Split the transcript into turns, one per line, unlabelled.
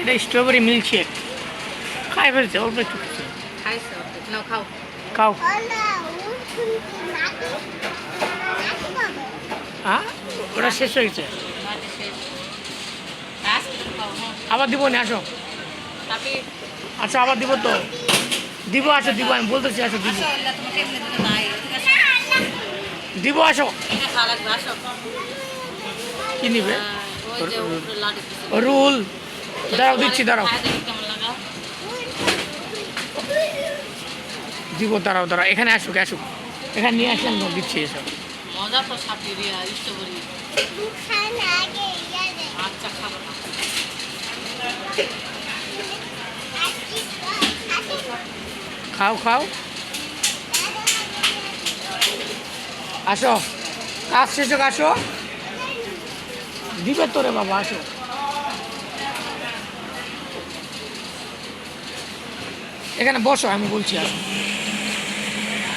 এটা strawberry milkshake খাই ফেলছে অল্প একটু
খাও।
খাও। হ্যাঁ? ওটা শেষ হয়ে গেছে।
হ্যাঁ।
আবার দিব না আসো। আচ্ছা আবার দিব তো। দিব আসো দিব আমি বলতেছি আসো দিব।
আছে?
দিব আসো। কি নিবে?
হ্যাঁ।
রুল। দাঁড়াও দিচ্ছি দাঁড়াও। দিব দাঁড়াও দাঁড়াও এখানে আসুক আসুক। এখানে নিয়ে আসলাম দিচ্ছি এসব।
মজা তো আচ্ছা খাব না
খাও খাও। আসো। কাজ শেষ আসো। দিবে তোরে বাবা আসো। এখানে বসো আমি বলছি আসো।